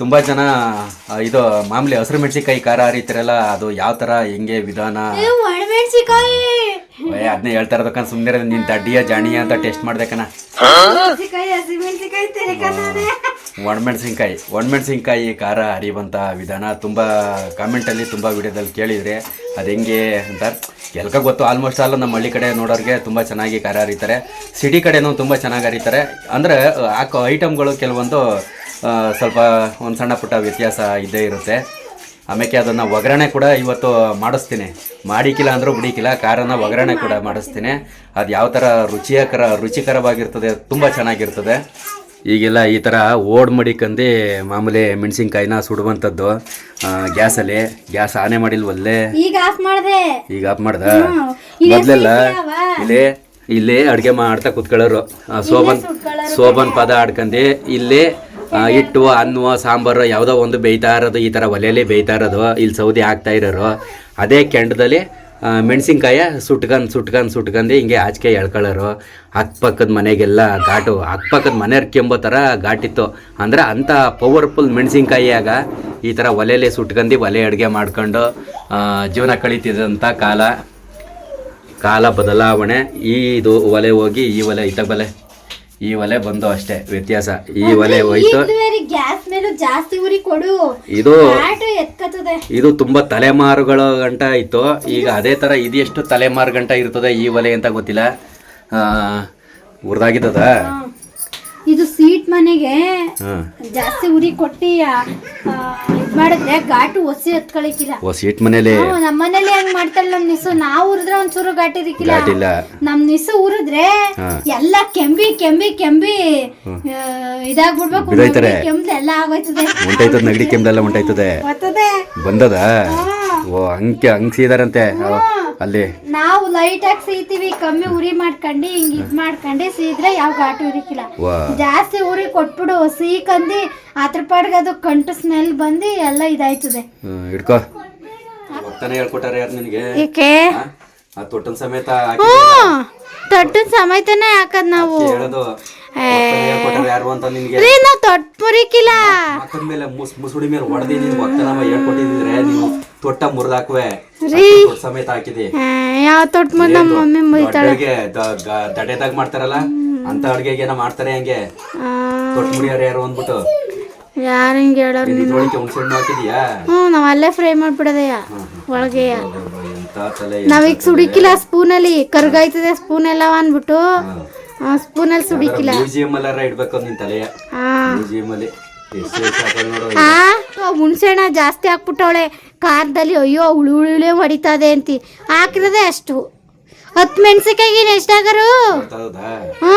ತುಂಬಾ ಜನ ಇದು ಮಾಮೂಲಿ ಹಸಿರು ಮೆಣಸಿನ್ಕಾಯಿ ಖಾರ ಹರಿತಾರಲ್ಲ ಅದು ಯಾವ ತರ ಹೆಂಗೆ ವಿಧಾನ? ಅದನ್ನೇ ಹೇಳ್ತಾ ಇರೋದಕ್ಕ ಸುಮ್ಮನೆ ನಿನ್ ದಡ್ಡಿಯ ಜಾಣಿಯ ಅಂತ ಟೆಸ್ಟ್ ಮಾಡ್ಬೇಕನ ಒಣ ಹಸಿ ಒಣ ಮೆಣಸಿನಕಾಯಿ ಒಣಮೆಣಸಿನ್ಕಾಯಿ ಒಣಮೆಣಸಿನ್ಕಾಯಿ ಖಾರ ಹರಿಯುವಂಥ ವಿಧಾನ ತುಂಬ ಕಾಮೆಂಟಲ್ಲಿ ತುಂಬ ವಿಡಿಯೋದಲ್ಲಿ ಕೇಳಿದರೆ ಅದು ಹೆಂಗೆ ಅಂತ. ಎಲ್ಕ ಗೊತ್ತು ಆಲ್ಮೋಸ್ಟ್ ಆಲ್ ನಮ್ಮ ಹಳ್ಳಿ ಕಡೆ ನೋಡೋರಿಗೆ ತುಂಬ ಚೆನ್ನಾಗಿ ಖಾರ ಹರಿತಾರೆ. ಸಿಟಿ ಕಡೆನೂ ತುಂಬ ಚೆನ್ನಾಗಿ ಹರಿತಾರೆ. ಅಂದರೆ ಹಾಕೋ ಐಟಮ್ಗಳು ಕೆಲವೊಂದು ಸ್ವಲ್ಪ ಒಂದು ಸಣ್ಣ ಪುಟ್ಟ ವ್ಯತ್ಯಾಸ ಇದ್ದೇ ಇರುತ್ತೆ. ಆಮೇಲೆ ಅದನ್ನು ಒಗ್ಗರಣೆ ಕೂಡ ಇವತ್ತು ಮಾಡಿಸ್ತೀನಿ. ಮಾಡಿಕಿಲ್ಲ ಅಂದರೂ ಬಿಡಿಕಿಲ್ಲ ಖಾರನ ಒಗ್ಗರಣೆ ಕೂಡ ಮಾಡಿಸ್ತೀನಿ. ಅದು ಯಾವ ಥರ ರುಚಿಯಕರ ರುಚಿಕರವಾಗಿರ್ತದೆ ತುಂಬ ಚೆನ್ನಾಗಿರ್ತದೆ. ಈಗೆಲ್ಲ ಈ ಥರ ಓಡ್ ಮಡಿಕಂದು ಮಾಮೂಲಿ ಮೆಣಸಿನ್ಕಾಯಿನ ಸುಡುವಂಥದ್ದು ಗ್ಯಾಸಲ್ಲಿ. ಗ್ಯಾಸ್ ಆನೆ ಮಾಡಿಲ್ವಲ್ಲೇ? ಈಗ ಆಫ್ ಮಾಡ್ದೆ. ಈಗ ಆಫ್ ಮಾಡ್ದ? ಮೊದಲೆಲ್ಲ ಇಲ್ಲಿ ಇಲ್ಲೇ ಅಡುಗೆ ಮಾಡ್ತಾ ಕುತ್ಕೊಳ್ಳೋರು. ಸೋಬನ್ ಸೋಬನ್ ಪದ ಆಡ್ಕಂಡು ಇಲ್ಲಿ ಹಿಟ್ಟು ಅನ್ನುವ ಸಾಂಬಾರು, ಯಾವುದೋ ಒಂದು ಬೇಯ್ತಾ ಇರೋದು, ಈ ಥರ ಒಲೆಯಲ್ಲಿ ಬೇಯ್ತಾ ಇರೋದು, ಇಲ್ಲಿ ಸೌದೆ ಹಾಕ್ತಾ ಇರೋರು, ಅದೇ ಕೆಂಡದಲ್ಲಿ ಮೆಣಸಿನ್ಕಾಯ ಸುಟ್ಕೊಂಡು ಸುಟ್ಕೊಂಡು ಸುಟ್ಕೊಂಡು ಹಿಂಗೆ ಆಚೆಗೆ ಎಳ್ಕೊಳ್ಳೋರು. ಅಕ್ಕಪಕ್ಕದ ಮನೆಗೆಲ್ಲ ಘಾಟು, ಅಕ್ಕಪಕ್ಕದ ಮನೆಯವ್ರ ಕೆಂಬೋ ಥರ ಘಾಟಿತ್ತು. ಅಂದರೆ ಅಂಥ ಪವರ್ಫುಲ್ ಮೆಣಸಿನ್ಕಾಯಿಯಾಗ ಈ ಥರ ಒಲೆಯಲ್ಲಿ ಸುಟ್ಕಂಡು ಒಲೆ ಅಡುಗೆ ಮಾಡ್ಕೊಂಡು ಜೀವನ ಕಳೀತಿದ್ದಂಥ ಕಾಲ ಕಾಲ ಬದಲಾವಣೆ. ಈ ಇದು ಒಲೆ ಹೋಗಿ ಈ ಒಲೆ ಇತ್ತ ಬಲೆ. ಈ ಒಲೆ ಬಂದು ಅಷ್ಟೇ ವ್ಯತ್ಯಾಸ. ಈ ಒಲೆ ಹೋಯ್ತು. ಗ್ಯಾಸ್ ಮೇಲೂ ಜಾಸ್ತಿ ಉರಿ ಕೊಡು. ಇದು ಇದು ತುಂಬಾ ತಲೆಮಾರುಗಳ ಗಂಟ ಇತ್ತು. ಈಗ ಅದೇ ತರ ಇದೆಷ್ಟು ತಲೆಮಾರು ಗಂಟ ಇರ್ತದೆ ಈ ಒಲೆ ಅಂತ ಗೊತ್ತಿಲ್ಲ. ಆ, ಉರ್ದಾಗಿದ್ದದ? ಇದು ಸೀಟ್ ಮನೆಗೆ ಜಾಸ್ತಿ ಉರಿ ಕೊಟ್ಟಿ ಆ, ಆ, ಇದ್ ಮಾಡಿದ್ರೆ ಘಾಟು ಒಸಿ ಹತ್ಕೊಳಕಿಲ್ಲ ಓ ಸೀಟ್ ಮನೇಲಿ ನಮ್ಮ ಮನೇಲಿ ಹೆಂಗ್ ಮಾಡ್ತಾಳೆ ನಮ್ ನಿಸು. ನಾವ್ ಉರಿದ್ರೆ ಒಂಚೂರು ಘಾಟಿ ಇರಕ್ಕಿಲ್ಲ ಘಾಟಿಲ್ಲ ನಮ್ ನಿಸು ಉರಿದ್ರೆ ಹಾ. ಎಲ್ಲ ಕೆಂಬಿ ಕೆಂಬಿ ಕೆಂಬಿ ಆ, ಇದಾಗ್ಬಿಡ್ಬೇಕು. ಕೆಮ್ದು ಎಲ್ಲ ಆಗೋಯ್ತದೆ. ನೆಗಡಿ ಬಂದದ? ಓ ಹಂಗೆ ಹಂಗೆ ಸೀದಾರಂತೆ. ಅಲ್ಲಿ. ನಾವು ಲೈಟ್ ಆಗಿ ಸೀತೀವಿ ಕಮ್ಮಿ ಉರಿ ಮಾಡ್ಕೊಂಡು ಹಿಂಗ್ ಇದ್ ಮಾಡ್ಕೊಂಡು ಸೀದ್ರೆ ಯಾವ ಘಾಟು ಉರಿಕಿಲ್ಲ. ವಾ. ಜಾಸ್ತಿ ಉರಿ ಕೊಟ್ಬಿಡು ಸೀಕಂದಿ ಅದ್ರ ಪಾಡ್ಗೆ ಅದು ಕಂಟು ಸ್ಮೆಲ್ ಬಂದು ಎಲ್ಲ ಇದಾಯ್ತದೆ. ಹ್ಮ್, ಹಿಡ್ಕೋ. ಒತ್ತಾನೆ ಹೇಳ್ಕೊಟ್ಟಾರ ಯಾರು ನಿನಗೆ? ಏಕೆ? ಆ? ಆ ತೊಟ್ಟನ್ ಸಮೇತ ಹ್ಞೂ ತೊಟ್ಟಿನ ಸಮೇತನೇ ಹಾಕದ್ ನಾವು. ಹೇಳೋದು. ಹೇಳ್ಕೊಟ್ಟಾರ ಯಾರು ಅಂತ ನಿನ್ಗೆ? ರೀ ನಾವು ತೊಟ್ಟು ಮುರಿಕಿಲ್ಲ. ಮಕ್ಕದ ಮೇಲೆ ಮುಸ್ ಮುಸುಡಿ ಮೇಲೆ ಹೊಡೆದಿ ನೀನು ಒತ್ತನವ ಹೇಳ್ಕೊಟ್ಟಿದ್ರೆ ನೀವು ತೊಟ್ಟ ಮುರಿದಾಕುವೆ. ಸಮೇತ ಹಾಕಿದಿ. ಯಾವ ತೊಟ್ಟು ಮುಂದೆ ನಮ್ಮ ಮಮ್ಮಿ ಮುರಿತಾಳೆ ದಡೆದಾಗ ಮಾಡ್ತಾರಲ್ಲ? ಅಂತ ಅಡ್ಗೆಗೆ ಏನೋ ಮಾಡ್ತಾರೆ ಹಂಗೆ. ತೊಟ್ಟ ಮುಡಿಯೋರು ಯಾರು ಅಂದ್ಬಿಟ್ಟು. ಯಾರು ಹಿಂಗೆ ಹೇಳೋರು ನೀನ್ ಇದ್ರೊಳಗೆ ಹುಣ್ಸೆ ಹಣ್ಣು ಹಾಕಿದ್ಯಾ? ಹ್ಞೂ ನಾವು ಅಲ್ಲೇ ಫ್ರೈ ಮಾಡ್ಬಿಡೋದಯ್ಯ ಒಳಗೆ ನಾವೀಗ ಸುಡಿಕಿಲ್ಲ ಸ್ಪೂನಲ್ಲಿ ಕರ್ಗಾಯ್ತದೆ ಸ್ಪೂನ್ ಎಲ್ಲ ಅಂದ್ಬಿಟ್ಟು ಸ್ಪೂನಲ್ಲಿ ಸುಡಿಕಿಲ್ಲ. ಮ್ಯೂಸಿಯಂ ಅಲ್ಲಾರ ಇಡ್ಬೇಕು ನಿನ್ ತಲೆಯ. ಮ್ಯೂಸಿಯಂ ಅಲ್ಲಿ. ಹುಣ್ಸೆಹಣ್ಣ ಜಾಸ್ತಿ ಹಾಕ್ಬಿಟ್ಟವಳೆ. ಖಾರದಲ್ಲಿ ಅಯ್ಯೋ ಹುಳಿ ಹುಳಿ ಹೊಡಿತದೆ ಅಂತಿ. ಹಾಕಿರೋದೇ ಅಷ್ಟು. ಹತ್ತು ಮೆಣಸಿಕಾಯಿ ಎಷ್ಟಾಗರು ಎಷ್ಟ್ ಹ್ಞೂ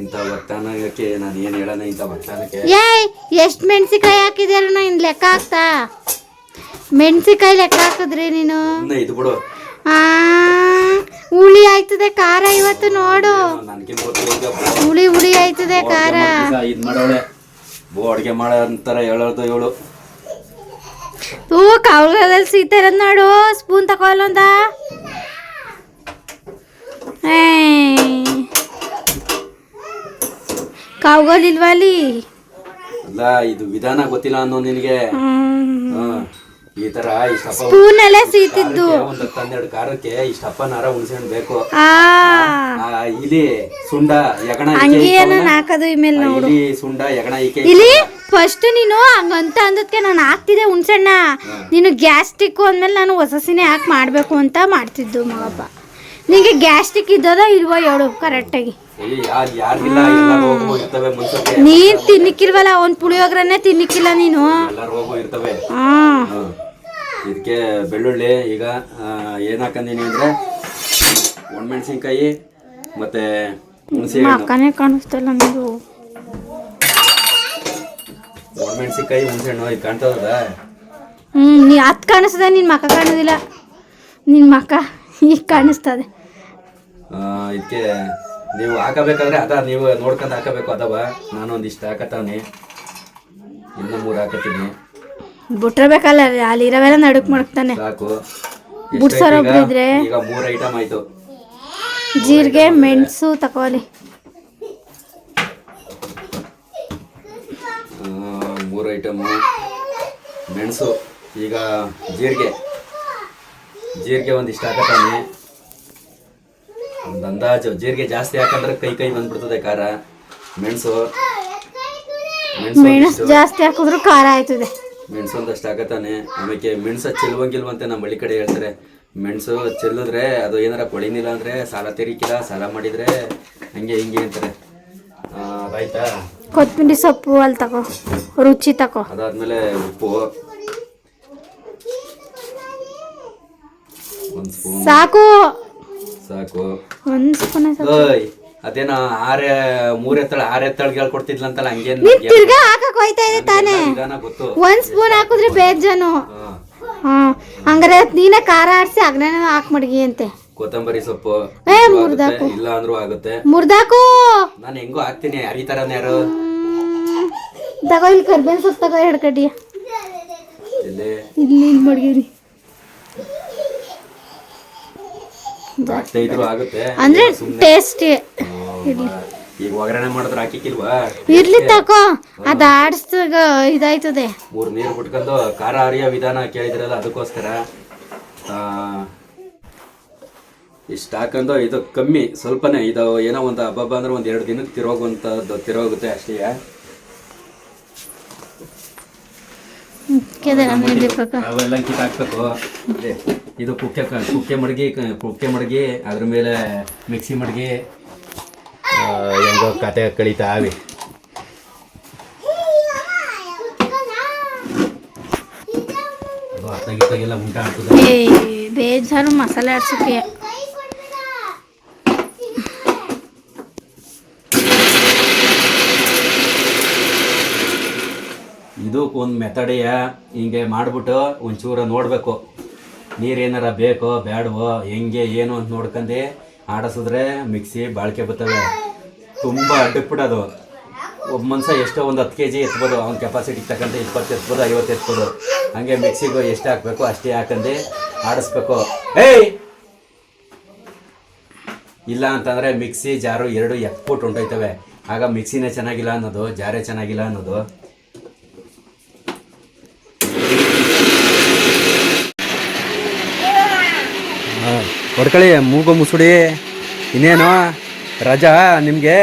ಇಂಥ ಒತ್ತಾನಕ್ಕೆ ನಾನು ಏನು ಹೇಳೋಣ ಇಂಥ ಒತ್ತಾನಕ್ಕೆ ಏಯ್ ಎಷ್ಟು ಮೆಣಸಿಕಾಯಿ ಹಾಕಿದ್ಯಾರು ಇನ್ನು ಲೆಕ್ಕ ಹಾಕ್ತಾ? ಮೆಣಸಿಕಾಯಿ ಲೆಕ್ಕ ಹಾಕಿದ್ರಿ ನೀನು? ಇದು ಬಿಡು. ಹುಳಿ ಆಯ್ತದೆ ಖಾರ ಇವತ್ತು ನೋಡು. ಹುಳಿ ಹುಳಿ ಆಯ್ತದೆ ಖಾರ. ಬೋ ಅಡುಗೆ ಮಾಡೋ ಅಂತಾರೆ ಹೇಳೋದು ಹೇಳು ಹೂ ಕವಲದಲ್ಲಿ ಸಿಗ್ತಾರೆ ನೋಡು ಸ್ಪೂನ್ ತಗೊಳ್ಳೊಂದ ಕಾವ್ಗೋಲಿಲ್ವಾ ಅಲ್ಲಿ? ಅಲ್ಲ ಇದು ವಿಧಾನ ಗೊತ್ತಿಲ್ಲ ಅನ್ನೋ ನಿನಗೆ. ಈ ತರ ಸ್ಪೂನ್ ಅಲ್ಲೇ ಸೀತಿದ್ದು. ಒಂದ್ ಹತ್ತು ಖಾರಕ್ಕೆ ಇಷ್ಟಪ್ಪ ನಾರ ಹುಣಸೆಹಣ್ಣು ಬೇಕು. ಇಲಿ ಸುಂಡ ಯಗಣ ಅಂಗಿಯನ್ನ ಹಾಕೋದು ಇಮೇಲೆ ನೋಡು. ಸುಂಡ ಯಗಣ ಈಕೆ ಇಲ್ಲಿ ಫಸ್ಟ್ ನೀನು ಹಂಗಂತ ಅಂದದ್ಕೆ ನಾನು ಹಾಕ್ತಿದ್ದೆ ಹುಣಸೆಣ್ಣ ನೀನು ಗ್ಯಾಸ್ಟಿಕ್ ಅಂದ್ಮೇಲೆ ನಾನು ಹೊಸಸಿನ ಹಾಕಿ ಮಾಡಬೇಕು ಅಂತ ಮಾಡ್ತಿದ್ದು ಮಗಪ್ಪ ನಿಂಗೆ ಗ್ಯಾಸ್ಟಿಕ್ ಇದ್ದದ ಇಲ್ವೋ ಹೇಳು ಕರೆಕ್ಟಾಗಿ. ನೀನ್ ತಿನ್ನಿಕ್ಕಿಲ್ವಲ್ಲ ಒಂದ್ ಪುಳಿಯೋಗ್ರನ್ನೇ ತಿನ್ನಿಕ್ಕಿಲ್ಲ ನೀನು. ಹಾ. ಹ್ಮ್. ಇದಕ್ಕೆ ಬೆಳ್ಳುಳ್ಳಿ ಈಗ ಏನು ಹಾಕಂದೀನಿ ಅಂದರೆ ಒಣಮೆಣಸಿನ್ಕಾಯಿ ಮತ್ತೆ ಹುಣಸೆ ಹಣ್ಣು ಕಾಣಿಸ್ತಲ್ಲ ನೀವು ಒಣಮೆಣಸಿನ್ಕಾಯಿ ಹುಣಸೆ ಹಣ್ಣು ಇದು ಕಾಣ್ತದ ಹ್ಞೂ ನೀ ಅತ್ ಕಾಣಿಸ್ತದೆ ನಿನ್ ಮಕ್ಕ ಕಾಣೋದಿಲ್ಲ. ನಿನ್ ಮಕ್ಕ ಈಗ ಕಾಣಿಸ್ತದೆ. ಇದಕ್ಕೆ ನೀವು ಹಾಕಬೇಕಾದ್ರೆ ಅದ ನೀವು ನೋಡ್ಕೊಂಡು ಹಾಕಬೇಕು ಅದವ. ನಾನು ಒಂದಿಷ್ಟು ಹಾಕತಾವನಿ ಇನ್ನು ಮೂರು ಹಾಕತೀನಿ ಬಿಟ್ರೆ ಅಲ್ಲಿ ಅಲ್ಲಿರೋವೆಲ್ಲ ನಡುಕ್ ಮಾಡ್ತಾನೆ. ಸಾಕು. ಬುಡ್ಸೋರ್ ಎಷ್ಟಾಯ್ತು ಒಬ್ರು ಈಗ? ಇದ್ರೆ? ಈಗ? ಮೂರು ಐಟಮ್ ಆಯ್ತು. ಜೀರಿಗೆ ಮೆಣಸು ತಕೋಲಿ ಆ, ಮೂರು ಐಟಮ್ ಮೆಣಸು ಈಗ ಜೀರಿಗೆ. ಜೀರಿಗೆ ಒಂದಿಷ್ಟು ಹಾಕತಾನೆ ಒಂದು ಅಂದಾಜು. ಜೀರಿಗೆ ಜಾಸ್ತಿ ಹಾಕಂದ್ರೆ ಕೈ ಕೈ ಬಂದ್ಬಿಡ್ತದೆ ಖಾರ. ಮೆಣಸು. ಮೆಣಸು ಮೆಣಸು ಒಂದಿಷ್ಟು ಜಾಸ್ತಿ ಹಾಕಿದ್ರು ಖಾರ ಆಯ್ತದೆ. ಮೆಣಸು ಒಂದಷ್ಟು ಆಗತ್ತಾನೆ ಆಮೇಲೆ ಮೆಣಸು ಚೆಲ್ಲುವಂಗಿಲ್ವಂತೆ ನಮ್ಮ ಹಳ್ಳಿ ಕಡೆ ಹೇಳ್ತಾರೆ. ಮೆಣಸು ಚೆಲ್ಲಿದ್ರೆ ಅದು ಏನಾರ ಕೊಳಿನಿಲ್ಲ ಅಂದ್ರೆ ಸಾಲ ತೆರಿಕಿಲ್ಲ ಸಾಲ ಮಾಡಿದ್ರೆ ಹಂಗೆ ಹಿಂಗೆ ಅಂತಾರೆ. ಆ, ಅದಾಯ್ತಾ? ಕೊತ್ತಂಬರಿ ಸೊಪ್ಪು ಅಲ್ಲಿ ತಗೋ ರುಚಿ ತಗೋ. ಅದಾದ್ಮೇಲೆ ಉಪ್ಪು. ಒಂದು ಸ್ಪೂನ್. ಸಾಕು. ಸಾಕು. ಒಂದು ಸ್ಪೂನ್ ಅದೇನೋ ಆರೆ ಮೂರ್ ಎತ್ತಳ ಆರ್ ಎತ್ತಳ ಕೊಡ್ತಿದ್ಲಂತಲ್ಲ ಹಂಗೇನ್ ತಿರ್ಗಾ ಹಾಕಕ್ ಹೋಯ್ತಾ ಇದೆ ತಾನೇ ಒಂದ್ ಸ್ಪೂನ್ ಹಾಕಿದ್ರೆ ಬೇಜಾನು. ಹಾ. ಹಂಗಾರೆ ನೀನೇ ಖಾರ ಆಡ್ಸಿ ಅಗ್ನೇನ ಹಾಕ್ ಮಡ್ಗಿ ಅಂತೆ. ಕೊತ್ತಂಬರಿ ಸೊಪ್ಪು ಏ, ಮುರ್ದಾಕು. ಇಲ್ಲ ಅಂದ್ರೂ ಆಗುತ್ತೆ. ಮುರ್ದಾಕು. ನಾನು ಹೆಂಗೋ ಹಾಕ್ತೀನಿ ಅರಿತಾರ ಯಾರು? ತಗೋ ಇಲ್ಲಿ ಕರ್ಬೇವಿನ ಸೊಪ್ಪು ತಗೋ ಎರಡು ಕಡ್ಡಿ. ಇಲ್ಲಿ ಇಲ್ಲಿ ಮಡ್ಗಿರಿ ಅಂದ್ರೆ ಟೇಸ್ಟಿ ಹ್ಮ್. ಈಗ ಒಗ್ಗರಣೆ ಮಾಡಿದ್ರೆ ಹಾಕಿಕ್ಕಿಲ್ವಾ? ಇರ್ಲಿ ತಕೋ. ಅದ ಆಡಿಸ್ದಾಗ ಇದಾಯ್ತದೆ. ಮೂರ್ ನೀರು ಬಿಟ್ಕೊಂಡು ಖಾರ ಅರಿಯೋ ವಿಧಾನ ಕೇಳಿದ್ರಲ್ಲ ಅದಕ್ಕೋಸ್ಕರ. ಆ, ಇಷ್ಟು ಹಾಕೊಂಡು ಇದು ಕಮ್ಮಿ ಸ್ವಲ್ಪನೇ ಇದು ಏನೋ ಒಂದು ಹಬ್ಬ ಅಂದ್ರೆ ಒಂದು ಎರಡು ದಿನಕ್ಕೆ ತಿರೋಗುವಂಥದ್ದು ತಿರೋಗುತ್ತೆ ಅಷ್ಟೇ. ಅವೆಲ್ಲ ಹಾಕ್ಬೇಕು. ಇದೆ. ಕುಕ್ಕೆ ಕುಕ್ಕೆ ಮಡಗಿ ಕುಕ್ಕೆ ಮಡಗಿ ಅದ್ರ ಮೇಲೆ ಮಿಕ್ಸಿ ಮಡಗಿ ಹೆಂಗೋ ಕತೆ ಕಳೀತಾ ಅವಿ ಅದು ಅತ್ತಾಗಿತ್ತಾಗೆಲ್ಲ ಉಂಟ ಆಗ್ತದೆ. ಏ ಬೇಜಾರು ಮಸಾಲೆ ಆಡ್ಸಕ್ಕೆ. ಇದು ಒಂದು ಮೆಥಡೆಯ ಹಿಂಗೆ ಮಾಡ್ಬಿಟ್ಟು ಒಂಚೂರ ನೋಡಬೇಕು. ನೀರೇನಾರ ಬೇಕೋ ಬೇಡವೋ ಹೆಂಗೆ ಏನು ಅಂತ ನೋಡ್ಕೊಂಡು ಆಡಿಸಿದ್ರೆ ಮಿಕ್ಸಿ ಬಾಳಿಕೆ ಬರ್ತವೆ. ತುಂಬ ಅಡ್ಡಕ್ಕೆ ಅದು ಒಬ್ಬ ಮನುಷ್ಯ ಎಷ್ಟೋ ಒಂದು ಹತ್ತು ಕೆ ಜಿ ಎತ್ಬೋದು, ಅವ್ನ ಕೆಪಾಸಿಟಿ ತಕ್ಕಂತೆ ಇಪ್ಪತ್ತು ಎತ್ಬೋದು, ಐವತ್ತು ಎತ್ಬೋದು. ಹಾಗೆ ಮಿಕ್ಸಿಗೆ ಎಷ್ಟು ಹಾಕಬೇಕು, ಅಷ್ಟೇ ಹಾಕಂದು ಆಡಿಸ್ಬೇಕು. ಏಯ್! ಇಲ್ಲ ಅಂತಂದರೆ ಮಿಕ್ಸಿ, ಜಾರು ಎರಡು ಎಕ್ಪುಟ್ ಹೊಂಟೋಯ್ತವೆ ಆಗ ಮಿಕ್ಸಿನೇ ಚೆನ್ನಾಗಿಲ್ಲ ಅನ್ನೋದು, ಜಾರೇ ಚೆನ್ನಾಗಿಲ್ಲ ಅನ್ನೋದು. ಹೊಡ್ಕೊಳ್ಳಿ ಮೂಗು ಮುಸುಡಿ, ಇನ್ನೇನು? ರಜಾ ನಿಮಗೆ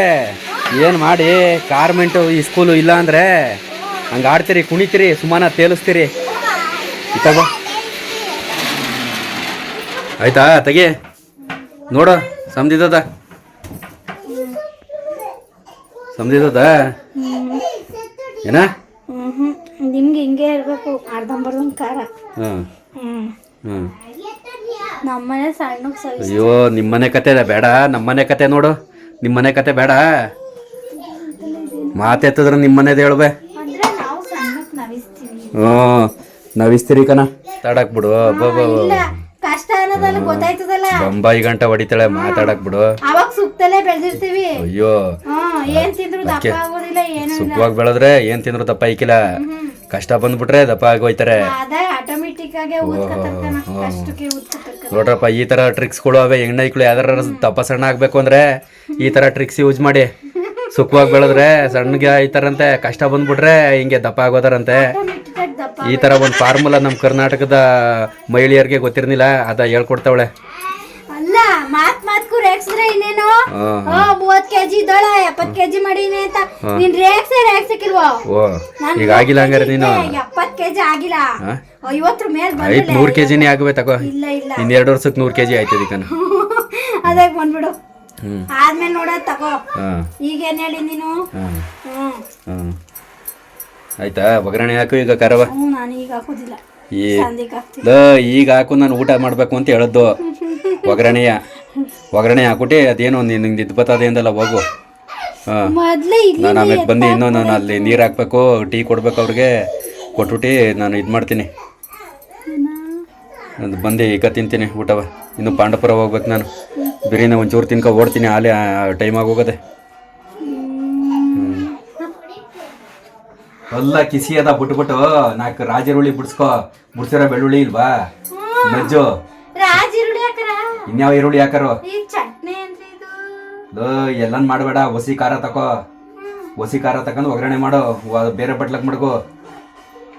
ಏನು ಮಾಡಿ? ಕಾರ್ಮೆಂಟು ಈ ಸ್ಕೂಲು ಇಲ್ಲ ಅಂದರೆ ಹಂಗೆ ಆಡ್ತೀರಿ ಕುಣಿತೀರಿ ಸುಮಾನ ತೇಲಿಸ್ತೀರಿ. ತಗೋ ಆಯ್ತಾ ತೆಗಿ. ನೋಡು ಸಮದಿದ್ದದ. ಸಮದಿದ್ದದ? ಏನ? ನಿಮ್ಗೆ ಹಿಂಗೆ ಇರಬೇಕು ಅರ್ಧಂಬರ್ಧಂಗ್ ಖಾರ. ಹ್ಞೂ ಹ್ಮ್. ಹ್ಞೂ ನಮ್ಮನೆ ಸಣ್ಣಕ್ಕೆ ಸವಿ ಅಯ್ಯೋ ನಿಮ್ಮನೆ ಕತೆ ಬೇಡ. ನಮ್ಮನೆ ಕತೆ ನೋಡು. ನಿಮ್ಮನೆ ಕತೆ ಬೇಡ. ಮಾತೆತ್ತಿದ್ರೆ ನಿಮ್ಮನೇದು ಹೇಳ್ಬೆ. ಅಂದ್ರೆ ನಾವು ನವಿಸ್ತೀವಿ. ಹ್ಞೂ. ನವಿಸ್ತೀರಿ ಕಣ. ತಾಡಕ್ ಬಿಡು. ಇಲ್ಲ. ಕಷ್ಟ ಅನ್ನೋದಲ್ಲ ಗೊತ್ತಾಯ್ತದಲ್ಲ. ಬೊಂಬಾಯಿ ಗಂಟ ಹೊಡಿತಾಳೆ ಮಾತಾಡಕ್ ಬಿಡು. ಅವಾಗ ಸುತ್ತಲೇ ಬೆಳ್ದಿರ್ತೀವಿ. ಅಯ್ಯೋ. ಹ್ಮ್ ಏನ್ ತಿಂದ್ರು ದಪ್ಪ ಆಗೋದಿಲ್ಲ ಏನು ಇಲ್ಲ. ಸುಖವಾಗಿ ಬೆಳೆದ್ರೆ ಏನ್ ತಿಂದ್ರು ದಪ್ಪ ಐಕಿಲ್ಲ ಕಷ್ಟ ಬಂದ್ಬಿಟ್ರೆ ದಪ್ಪ ಆಗೋಯ್ತಾರೆ. ನೋಡ್ರಪ್ಪ ಈ ತರ ಟ್ರಿಕ್ಸ್ಗಳು ಅವೆ ಹೆಣ್ಣೈಕ್ಳು ಯಾವ್ದಾರ ದಪ್ಪ ಸಣ್ಣ ಆಗ್ಬೇಕು ಅಂದ್ರೆ ಈ ತರ ಟ್ರಿಕ್ಸ್ ಯೂಸ್ ಮಾಡಿ. ಸುಖವಾಗಿ ಬೆಳೆದ್ರೆ ಸಣ್ಣಗೆ ಆಯ್ತಾರಂತೆ ಕಷ್ಟ ಬಂದ್ಬಿಟ್ರೆ ಹಿಂಗೆ ದಪ್ಪ ಆಗೋದಾರಂತೆ. ಈ ತರ ಒಂದು ಫಾರ್ಮುಲಾ ನಮ್ಮ ಕರ್ನಾಟಕದ ಮಹಿಳೆಯರಿಗೆ ಗೊತ್ತಿರಲಿಲ್ಲ ಅದ ಹೇಳ್ಕೊಡ್ತಾವಳೆ. ಇನ್ನೇನು? ಹ್ಮ್. ಆ, ಮೂವತ್ ಕೆಜಿ ಇದ್ದಾಳ ಎಪ್ಪತ್ ಕೆಜಿ ಮಾಡೀನಿ ಅಂತ. ನೀನ್ ರೇಗ್ಸೆ ರೇಗ್ಸಕ್ಕಿಲ್ವೋ ಓ ಈಗ ಆಗಿಲ್ಲ ಹಂಗಾರೆ ನೀನು? ಎಪ್ಪತ್ ಕೆಜಿ ಆಗಿಲ್ಲ. ಹಾ? ಐವತ್ತರ ಮೇಲೆ ಐತ್ ನೂರ್ ನೂರು ಕೆ ಜಿನೇ ಆಗವೆ ತಗೋ ಇಲ್ಲ ಇಲ್ಲ. ಇನ್ ಎರಡು ವರ್ಷಕ್ಕೆ ನೂರು ಕೆ ಜಿ ಆಯ್ತದ ಕಣ ಅದಾಗ ಬಂದ್ಬಿಡು. ಆದ್ಮೇಲೆ ನೋಡೋದ್ ತಗೋ ಈಗ ಏನ್ ಹೇಳಿ ನೀನು? ಹಾಂ. ಆಯ್ತಾ? ಒಗ್ಗರಣೆ ಹಾಕು ಈಗ ಕರವ ನಾನು ಈಗ ಹಾಕೋದಿಲ್ಲ. ಈಗ ಹಾಕು ನಾನು ಊಟ ಮಾಡಬೇಕು ಅಂತ ಹೇಳದ್ದು. ಒಗ್ಗರಣೆಯ. ಒಗ್ಗರಣೆ ಹಾಕ್ಬಿಟ್ಟು ಅದೇನೋ ನಿಂಗೆ ಇದು ಬರ್ತದೆ ಅಂದಲ್ಲ ಹೋಗು. ಹಾಂ. ನಾನು ಆಮೇಲೆ ಬಂದು ಇನ್ನೂ ನಾನು ಅಲ್ಲಿ ನೀರು ಹಾಕ್ಬೇಕು ಟೀ ಕೊಡ್ಬೇಕು ಅವ್ರಿಗೆ. ಕೊಟ್ಬಿಟ್ಟು ನಾನು ಇದು ಮಾಡ್ತೀನಿ. ಅದು ಬಂದು ಈಗ ತಿಂತೀನಿ ಊಟವ. ಇನ್ನು ಪಾಂಡಪುರ ಹೋಗ್ಬೇಕು ನಾನು. ಬಿರಿಯಾನಿ ಒಂಚೂರು ತಿನ್ಕೊ ಓಡ್ತೀನಿ ಆಲೆ ಟೈಮ್ ಆಗೋಗದೆ. ಎಲ್ಲ ಕಿಸಿ ಅದ ಬಿಟ್ಬಿಟ್ಟು ನಾಲ್ಕು ರಾಜರುಳ್ಳಿ ಬಿಡ್ಸ್ಕೊ. ಬಿಡ್ಸಿರೋ ಬೆಳ್ಳುಳ್ಳಿ ಇಲ್ವಾ? ಹಾಕರ ಇನ್ಯಾವ ಈರುಳ್ಳಿ ಹಾಕರು? ಈ ಚಟ್ನಿ ಇದು? ಎಲ್ಲನ್ ಮಾಡಬೇಡ ಹೊಸಿ ಖಾರ ತಕೋ. ಒಸಿ ಖಾರ ತಕೊಂಡು ಒಗ್ಗರಣೆ ಮಾಡು. ಬೇರೆ ಬಟ್ಲಕ್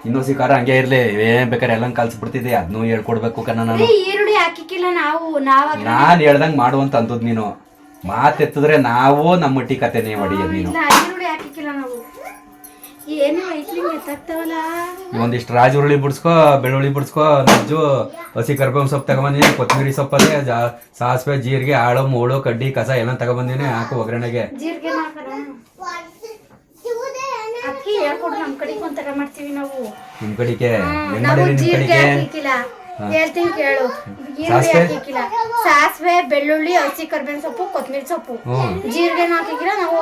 ಇನ್ನೂ ಹೊಸಿ ಖಾರ ಹಂಗೆ ಇರ್ಲಿ. ಏನ್ ಬೇಕಾದ್ರೆ ಎಲ್ಲ ಕಲ್ಸ್ಬಿಡ್ತಿದ್ದೆ ಅದನ್ನೂ ಹೇಳ್ಕೊಡ್ಬೇಕು ಕಣ ನಾನು. ನಾನು ಈರುಳ್ಳಿ ಹಾಕಿಕ್ಕಿಲ್ಲ ನಾವು. ನಾವಾಗ ನಾನ್ ಹೇಳ್ದಂಗ್ ಮಾಡುವಂತ ಅಂದದ್ ನೀನು. ಮಾತೆತ್ತಿದ್ರೆ ನಾವು ನಮ್ಮ ಮಟ್ಟಿ ಕತೆನೇ ಹೊಡಿಯೋದು ನೀನು. ಇಲ್ಲ ಈರುಳ್ಳಿ ಹಾಕಿಕ್ಕಿಲ್ಲ ನಾವು. ಏನು ರಾಜ ಎತ್ತಾಗ್ತಾವಲ್ಲ? ಒಂದಿಷ್ಟು ರಾಜುರುಳಿ ಬಿಡ್ಸ್ಕೊ ಬೆಳ್ಳುಳ್ಳಿ ಬಿಡ್ಸ್ಕೊ ನಜ್ಜು ಹಸಿ ಕರ್ಬೇವಿನ ಸೊಪ್ಪು ತಗೊಂಬಂದಿನಿ ಕೊತ್ತಂಬರಿ ಸೊಪ್ಪಲ್ಲಿ ಜಾ ಸಾಸಿವೆ ಜೀರಿಗೆ ಆಳು ಮೂಳು ಕಡ್ಡಿ ಕಸ ಎಲ್ಲ ತಗೊಂಬಂದಿನಿ ಹಾಕು ಒಗ್ಗರಣೆಗೆ. ಜೀರಿಗೆ ಅಕ್ಕಿ ಹೇಳ್ಕೊಡು ನಮ್ ಕಡೆಗೆ ಒಂಥರ ಮಾಡ್ತೀವಿ ನಾವು. ನಿಮ್ ಕಡೆಗೆ? ಹೆಂಗ್ ನಾವು ಮಾಡಿರಿ ನಿಮ್ ಜೀರಿಗೆ ಕಡೆಗೆ? ಹಾಕಿಕ್ಕಿಲ್ಲ ಹೇಳ್ತೀನಿ ಕೇಳು. ಈರುಳ್ಳಿ ಸಾಸ್ವೆ? ಹಾಕಿಕ್ಕಿಲ್ಲ ಸಾಸಿವೆ ಬೆಳ್ಳುಳ್ಳಿ ಹಸಿ ಕರ್ಬೇವಿನ ಸೊಪ್ಪು ಕೊತ್ತಂಬರಿ ಸೊಪ್ಪು. ಹ್ಮ್. ಜೀರಿಗೆ ಹಾಕಿಕ್ಕಿಲ್ಲ ನಾವು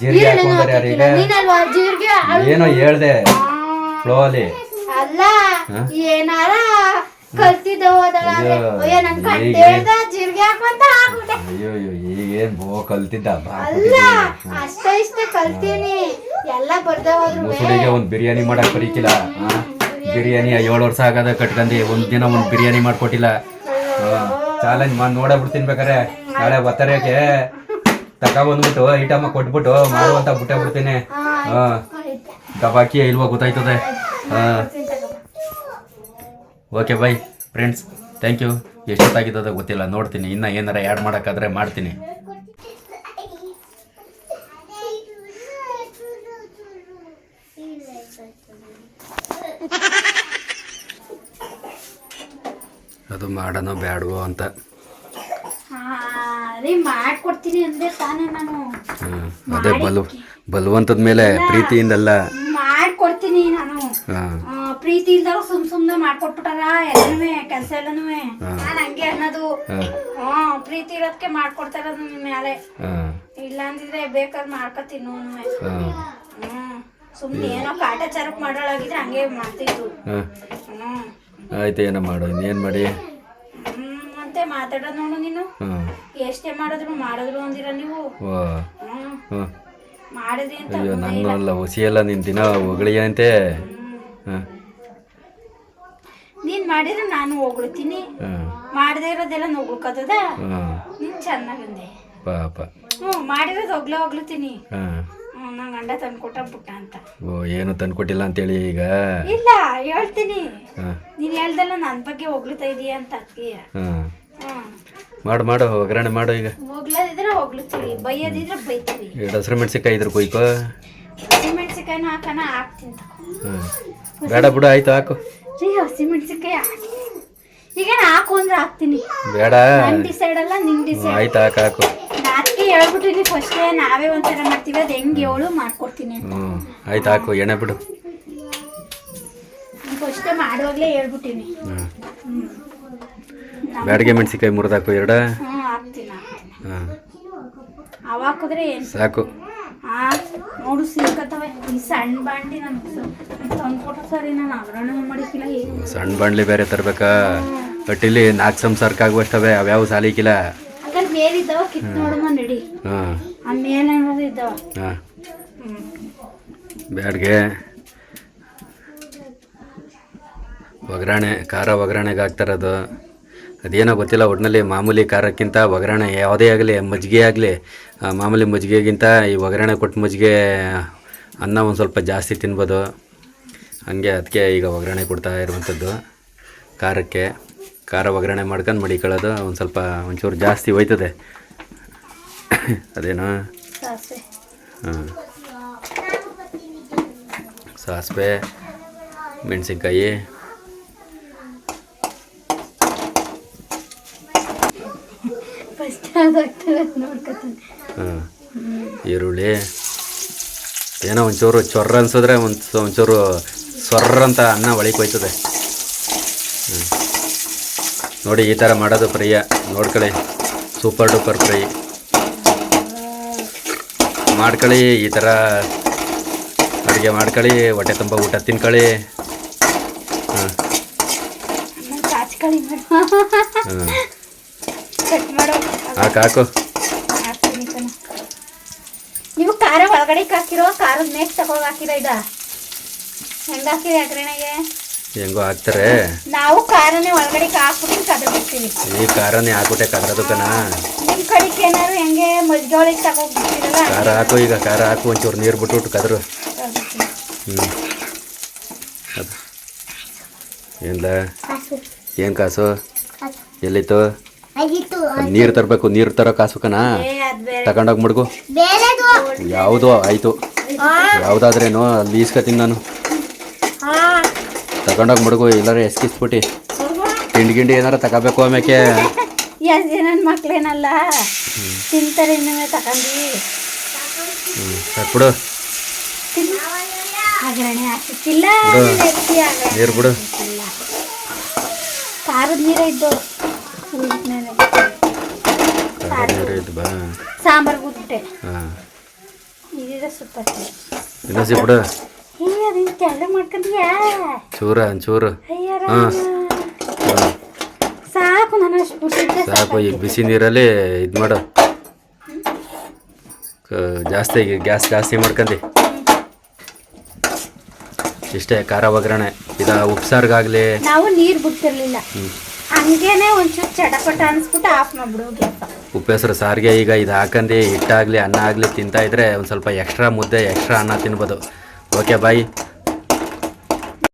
ಜೀರಿಗೆ ಹಾಕಿಕ್ಕಿಲ್ಲ ಯಾರಿಗೆ? ನೀನಲ್ವಾ ಜೀರಿಗೆ? ಏನೋ ಹೇಳ್ದೆ. ಫ್ಲೋ ಅಲ್ಲಿ. ಅಲ್ಲ ಏನಾರ ಕಲ್ತಿದ್ದ ಅಯ್ಯೋ, ಅಯ್ಯೋ ನನ್ ಕಂಡು ಹೀಗೆ. ಹೇಳ್ದ ಜೀರಿಗೆ ಹಾಕಂತ ಆಗ್ಬಿಟ್ಟೆ. ಅಯ್ಯೋ ಅಯ್ಯೋ ಈಗೇನ್ ಬೋ ಕಲ್ತಿದ್ದ ಅಲ್ಲ ಅಷ್ಟೇ ಇಷ್ಟ ಕಲ್ತೀನಿ. ಎಲ್ಲ ಬರ್ದ ಹೋದ್ರು ಮುಸುಳಿಗೆ ಒಂದ್ ಬಿರಿಯಾನಿ ಮಾಡಕ್ ಬರೀಕಿಲ್ಲ ಬಿರಿಯಾನಿ ಏಳು ವರ್ಷ ಆಗದ ಕಟ್ಕಂದಿ ಒಂದ್ ದಿನ ಒಂದ್ ಬಿರಿಯಾನಿ ಮಾಡ್ಕೊಟ್ಟಿಲ್ಲ. ಚಾಲೆಂಜ್ ಮಾಡಿ ನೋಡೇ ಬಿಡ್ತೀನಿ ಬೇಕಾರೆ ನಾಳೆ ಒತ್ತರಕ್ಕೆ ತಕ ಐಟಮ್ಮ ಐಟಮ್ ಕೊಟ್ಬಿಟ್ಟು ಮಾಡುವಂತ ಬಿಟ್ಟೆ ಬಿಡ್ತೀನಿ. ಹಾ ದಬಾಕಿ ಇಲ್ವಾ ಗೊತ್ತಾಯ್ತದೆ. ಹಾ. Okay bye friends thank you ಎಷ್ಟೊತ್ತಾಗಿದ್ದದ ಗೊತ್ತಿಲ್ಲ ನೋಡ್ತೀನಿ. ಇನ್ನ ಏನಾರ ಆ್ಯಡ್ ಮಾಡೋಕ್ಕಾದ್ರೆ ಮಾಡ್ತೀನಿ. ಅದು ಮಾಡೋಣ ಬ್ಯಾಡವೋ ಅಂತ. ರೀ ಮಾಡ್ಕೊಡ್ತೀನಿ ಅಂದ್ರೆ ತಾನೇ ನಾನು. ಅದೇ ಬಲ್ ಬಲವಂತದ ಮೇಲೆ ಪ್ರೀತಿಯಿಂದಲ್ಲ. ಮಾಡ್ಕೊಡ್ತೀನಿ ನಾನು. ಹಾಂ. ಆ, ಪ್ರೀತಿ ಇಲ್ದಾಗ ಸುಮ್ ಸುಮ್ನೆ ಮಾಡ್ಕೊಟ್ಬಿಟ್ಟಾರ ಎಲ್ಲನೂ ಕೆಲಸ ಎಲ್ಲನೂ. ನಾನು ಹಂಗೆ ಅನ್ನೋದು. ಹಾ. ಪ್ರೀತಿ ಇರೋದಕ್ಕೆ ಮಾಡ್ಕೊಡ್ತಾರ ನಿಮ್ ಮೇಲೆ. ಹಾಂ. ಇಲ್ಲ ಅಂದಿದ್ರೆ ಬೇಕಾದ್ರೆ ಮಾಡ್ಕೊತೀನಿ ಹಾಂ. ಹ್ಮ್ ಸುಮ್ನೆ ಏನೋ ಕಾಟಾಚಾರ ಮಾಡೋಳಾಗಿದ್ರೆ ಹಂಗೆ ಮಾಡ್ತಿದ್ರು ಹಾಂ. ಹ್ಮ್. ಆಯ್ತು ಏನೋ ಮಾಡು ಇನ್ನೇನು ಮಾಡಿ? ಹ್ಮ್ ಮತ್ತೆ ಮಾತಾಡೋದ್ ನೋಡು ನೀನು. ಹಾಂ ಎಷ್ಟೇ ಮಾಡಿದ್ರು ಮಾಡಿದ್ರು ಅಂದಿರ ನೀವು. ಹ್ಮ್. ಮಾಡಿದ್ರಿ ಅಂತ ಅಯ್ಯೋ ನನ್ನ ಅಲ್ಲ ಹುಸಿಯಲ್ಲ ನಿನ್ನ ದಿನ ಹೊಗಳಿಯ ಅಂತೆ. ಹಾಂ ನೀನ್ ಮಾಡಿದ್ರೆ ನಾನು ಹೊಗಳ್ತೀನಿ. ಹಾಂ ಮಾಡದೇ ಇರೋದೆಲ್ಲ ನೋಗ್ಲಿಕ್ಕದ ಹಾಂ ನೀನ್ ಚೆನ್ನಾಗಂದೆ ಪಾಪ. ಹ್ಞೂ ಮಾಡಿರೋದು ಹೋಗ್ಲೇ ಹೋಗ್ಲತ್ತೀನಿ. ಹಾಂ ಹ್ಮ್ ನಂಗ್ ಗಂಡ ತಂದ್ಕೊಟ್ಟ ಬಿಟ್ಟ ಅಂತ. ಓ ಏನು ತಂದ್ಕೊಟ್ಟಿಲ್ಲ ಅಂತೇಳಿ ಈಗ? ಇಲ್ಲ ಹೇಳ್ತೀನಿ. ಹಾಂ ನೀನ್ ಹೇಳ್ದಲ್ಲ ನನ್ನ ಬಗ್ಗೆ ಹೊಗ್ಳುತ್ತಾ ಇದೀಯ ಅಂತ ಅದಕ್ಕೆ ಹಾಂ ಹ್ಮ್. ಮಾಡು ಮಾಡು ಒಗ್ಗರಣೆ ಮಾಡು ಈಗ. ಹೋಗ್ಲದಿದ್ರೆ ಹೋಗ್ಲತ್ತೀವಿ ಬೈಯೋದಿದ್ರೆ ಬೈತೀವಿ. ಎರಡು ಹಸಿರು ಮೆಣಸಿನ್ಕಾಯಿ ಇದ್ರ ಕೊಯ್ಕೋ. ಹಸಿಮೆಣ್ಸಿಕಾಯಿನ ಹಾಕೋಣ ಹಾಕ್ತೀನಿ ತಗೋ. ಬೇಡ ಬಿಡು ಆಯ್ತು ಹಾಕು. ರೀ ಮೆಣಸಿನ್ಕಾಯಿ ಹಾಕಿ ಈಗ ನಾ ಹಾಕು ಅಂದ್ರೆ ಹಾಕ್ತೀನಿ. ಬೇಡ. ನನ್ ಡಿಸೈಡ್ ಅಲ್ಲ ನಿನ್ ಡಿಸೈಡ್ ಆಯ್ತು ಹಾಕು ಹಾಕು. ಅದಕ್ಕೆ ಹೇಳ್ಬಿಟ್ಟಿನಿ ಫಸ್ಟೇ ನಾವೇ ಒಂಥರ ಮಾಡ್ತೀವಿ ಅದು ಹೆಂಗೆ ಹೇಳು ಮಾಡ್ಕೊಡ್ತೀನಿ ಹ್ಞೂ ಆಯ್ತು ಹಾಕು ಎಣ್ಣೆ ಬಿಡು. ಫಸ್ಟೇ ಮಾಡುವಾಗಲೇ ಹೇಳ್ಬಿಟ್ಟಿನಿ. ಹ್ಞೂ ಬ್ಯಾಡಿಗೆ ಮೆಣಸಿನ್ಕಾಯಿ ಮುರಿದು ಹಾಕು ಎರಡ? ಹ್ಞೂ ಹಾಕ್ತೀನಿ ಹಾಕ್ತೀನಿ. ಹಾಂ. ಅವ ಹಾಕಿದ್ರೆ ಏನು? ಸಾಕು. ಆ ನೋಡು ಸಿಕ್ಕತ್ತವೆ ಈ ಸಣ್ಣ ಬಾಂಡಿ ನಾನು ತಂದ್ಕೊಟ್ಟು ಸರಿ ನಾನು ಅಗ್ರಣ ಮಾಡಿಕಿಲ್ಲ ಏನು ಸಣ್ಣ ಬಾಣ್ಲಿ ಬೇರೆ ತರ್ಬೇಕಾ? ಇಲ್ಲಿ ನಾಲ್ಕು ಸಂಸಾರಕ್ಕಾಗುವಷ್ಟವೆ ಅವ್ಯಾವ ಸಾಲಿಕಿಲ್ಲ ಕಿಲ್ಲ ಮೇಲಿದ್ದಾವ ಕಿತ್ ನೋಡಮ್ಮ ನಡಿ. ಹಾಂ. ಆ ಮೇಲೆ ಇದ್ದಾವ? ಹಾಂ. ಬ್ಯಾಡ್ಗೆ ಒಗ್ಗರಣೆ ಖಾರ ಒಗ್ಗರಣೆಗೆ ಹಾಕ್ತಾರದು ಅದೇನೋ ಗೊತ್ತಿಲ್ಲ ಒಟ್ಟಿನಲ್ಲಿ ಮಾಮೂಲಿ ಖಾರಕ್ಕಿಂತ ಒಗ್ಗರಣೆ ಯಾವುದೇ ಆಗಲಿ ಮಜ್ಜಿಗೆ ಆಗಲಿ ಮಾಮೂಲಿ ಮಜ್ಜಿಗೆಗಿಂತ ಈ ಒಗ್ಗರಣೆ ಕೊಟ್ಟು ಮಜ್ಜಿಗೆ ಅನ್ನ ಒಂದು ಸ್ವಲ್ಪ ಜಾಸ್ತಿ ತಿನ್ಬೋದು. ಹಾಗೆ ಅದಕ್ಕೆ ಈಗ ಒಗ್ಗರಣೆ ಕೊಡ್ತಾ ಇರುವಂಥದ್ದು. ಖಾರಕ್ಕೆ ಖಾರ ಒಗ್ಗರಣೆ ಮಾಡ್ಕೊಂಡು ಮಡಿಕೊಳ್ಳೋದು ಒಂದು ಸ್ವಲ್ಪ ಒಂಚೂರು ಜಾಸ್ತಿ ಹೋಯ್ತದೆ. ಅದೇನೋ? ಹಾಂ. ಸಾಸಿವೆ ಮೆಣಸಿನ್ಕಾಯಿ ಹಾಂ ಈರುಳ್ಳಿ. ಏನೋ ಒಂಚೂರು ಚೊರ್ರ ಅನ್ಸಿದ್ರೆ ಒಂದು ಒಂಚೂರು ಸೊರ್ರ ಅಂತ ಅನ್ನ ಒಳಗೆ ಹೋಯ್ತದೆ ಹ್ಞೂ ನೋಡಿ ಈ ಥರ ಮಾಡೋದು ಫ್ರೈಯ ನೋಡ್ಕೊಳ್ಳಿ. Super duper fry. ಮಾಡ್ಕೊಳ್ಳಿ ಈ ಥರ ಅಡುಗೆ ಮಾಡ್ಕೊಳ್ಳಿ ಹೊಟ್ಟೆ ತುಂಬ ಊಟ ತಿನ್ಕೊಳ್ಳಿ. ಹಾಂ ಹಾಂ ಕಟ್ ಮಾಡೋ. ಹಾಕು ಹಾಕು. ಹಾಕ್ತೀನಿ ಕಣ ನೀವು ಖಾರ ಒಳಗಡೆ ಹಾಕಿರೋ ಖಾರದ ಮೇಕ್ ತಗೋ ಹಾಕಿರೋ ಇದ. ಹೆಂಗ್ ಹಾಕಿರಿ ಅಗ್ರಣೆಗೆ? ಹೆಂಗೋ ಹಾಕ್ತಾರೆ. ನಾವು ಖಾರನೇ ಒಳಗಡೆ ಹಾಕ್ಬಿಟ್ಟು ಕದ್ರ ಬಿಡ್ತೀವಿ ಈ ಕಾರನೇ ಹಾಕ್ಬಿಟ್ಟೆ ಕದ್ರದಕ್ಕನ ಕಣ ನಿಮ್ ಕಡೆಗೆ ಏನಾದ್ರು ಹೆಂಗೆ ಮಜ್ಜಿಗೆ ಒಳಗೆ ತಗೋಗ್ಬಿಡ್ತೀರಲ್ಲ ಖಾರ ಹಾಕು ಈಗ ಖಾರ ಹಾಕು ಒಂಚೂರು ನೀರು ಬಿಟ್ಬಿಟ್ಟು ಕದ್ರು. ಹ್ಞೂ ಏನ್ಲ? ಏನು ಕಾಸು. ಎಲ್ಲಿತ್ತು? ನೀರು ತರಬೇಕು ನೀರು ತರೋ ಕಾಸುಕನ ತಗೊಂಡೋಗ್ ಮುಡ್ಗು. ಯಾವುದೋ ಆಯಿತು. ಯಾವುದಾದ್ರೇನು ಅಲ್ಲಿ ಈಸ್ಕತೀನಿ ನಾನು. ತಗೊಂಡೋಗಿ ಮಡ್ಗು ಎಲ್ಲಾರು ಎಸ್ಕಿಸ್ಬಿಟ್ಟು. ತಿಂಡಿ ಗಿಂಡಿ ಏನಾರ ತಗೋಬೇಕು ಆಮೇಲೆ ಎಷ್ಟು ಜನ ಮಕ್ಳೇನಲ್ಲ. ತಿಂತಾರೆ ಇನ್ನೊಮ್ಮೆ ತಗೊಂಡು. ಬಿಡು. ನೀರು ಬಿಡು. ಖಾರದ ನೀರ ಇದ್ದು. ಸಾಂಬಾರ್ ಹಾಂ. ಇದಿದೆ ಸೂಪರ್ ಏ ಮಾಡ್ಕೊಂಡ್ಯಾ? ಚೂರ ಸಾಕು ನಾನು ಅಷ್ಟು ಬಿಟ್ಟಿದ್ದೆ ಸಾಕು ಈಗ ಬಿಸಿ ನೀರಲ್ಲಿ ಇದು ಮಾಡು. ಜಾಸ್ತಿ ಗ್ಯಾಸ್ ಜಾಸ್ತಿ ಮಾಡ್ಕೊಂಡಿ. ಇಷ್ಟೇ ಖಾರ ಒಗ್ಗರಣೆ. ಇದು ಉಪ್ಸಾರ್ಗಾಗ್ಲಿ. ನಾವು ನೀರು ಬಿಡ್ತಿರ್ಲಿಲ್ಲ. ಹಂಗೇನೆ ಒಂಚೂರು ಚಟಪಟ ಅನ್ಸ್ಬಿಟ್ಟು ಆಫ್ ಮಾಡ್ಬಿಡು ಉಪ್ಪು ಹೆಸರು ಸಾರಿಗೆ ಈಗ ಇದು ಹಾಕಂದು ಹಿಟ್ಟಾಗಲಿ, ಅನ್ನ ಆಗಲಿ ತಿಂತಾಯಿದ್ರೆ ಒಂದು ಸ್ವಲ್ಪ ಎಕ್ಸ್ಟ್ರಾ ಮುದ್ದೆ ಎಕ್ಸ್ಟ್ರಾ ಅನ್ನ ತಿನ್ಬೋದು. Okay bye